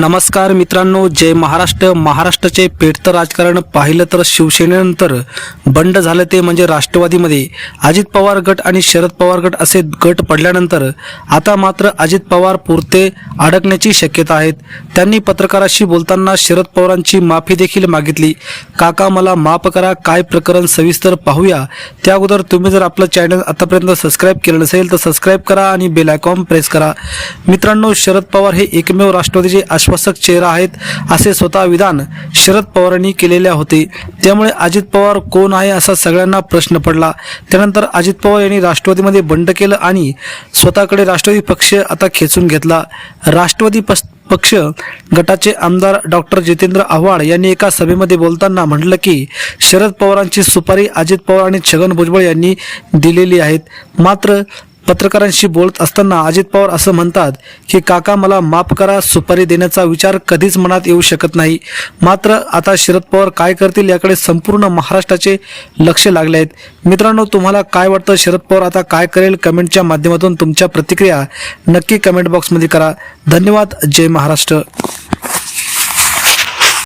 नमस्कार मित्रांनो जय महाराष्ट्र. महाराष्ट्राचे पेटतं राजकारण पाहिलं तर शिवसेनेनंतर बंड झालं ते म्हणजे राष्ट्रवादीमध्ये. अजित पवार गट आणि शरद पवार गट असे गट पडल्यानंतर आता मात्र अजित पवार पुरते अडकण्याची शक्यता आहेत. त्यांनी पत्रकाराशी बोलताना शरद पवारांची माफी देखील मागितली. काका मला माफ करा. काय प्रकरण सविस्तर पाहूया. त्या अगोदर तुम्ही जर आपलं चॅनल आतापर्यंत सबस्क्राईब केलं नसेल तर सबस्क्राईब करा आणि बेल आयकॉन प्रेस करा. मित्रांनो शरद पवार हे एकमेव राष्ट्रवादीचे आश्वासक चेहरा आहेत असे स्वतः विधान शरद पवारांनी केलेले होते. त्यामुळे अजित पवार कोण आहे असा सगळ्यांना प्रश्न पडला. त्यानंतर अजित पवार यांनी राष्ट्रवादीमध्ये बंड केलं आणि स्वतःकडे राष्ट्रवादी पक्ष आता खेचून घेतला. राष्ट्रवादी पस पक्ष गटाचे आमदार डॉक्टर जितेंद्र आव्हाड यांनी एका सभेमध्ये बोलताना म्हटलं की शरद पवारांची सुपारी अजित पवार आणि छगन भुजबळ यांनी दिलेली आहेत. मात्र पत्रकारांशी बोलत असताना अजित पवार असं म्हणतात की काका मला माफ करा सुपारी देण्याचा विचार कधीच मनात येऊ शकत नाही. मात्र आता शरद पवार काय करतील याकडे संपूर्ण महाराष्ट्राचे लक्ष लागले आहेत. मित्रांनो तुम्हाला काय वाटतं? शरद पवार आता काय करेल? कमेंटच्या माध्यमातून तुमच्या प्रतिक्रिया नक्की कमेंट बॉक्समध्ये करा. धन्यवाद. जय महाराष्ट्र.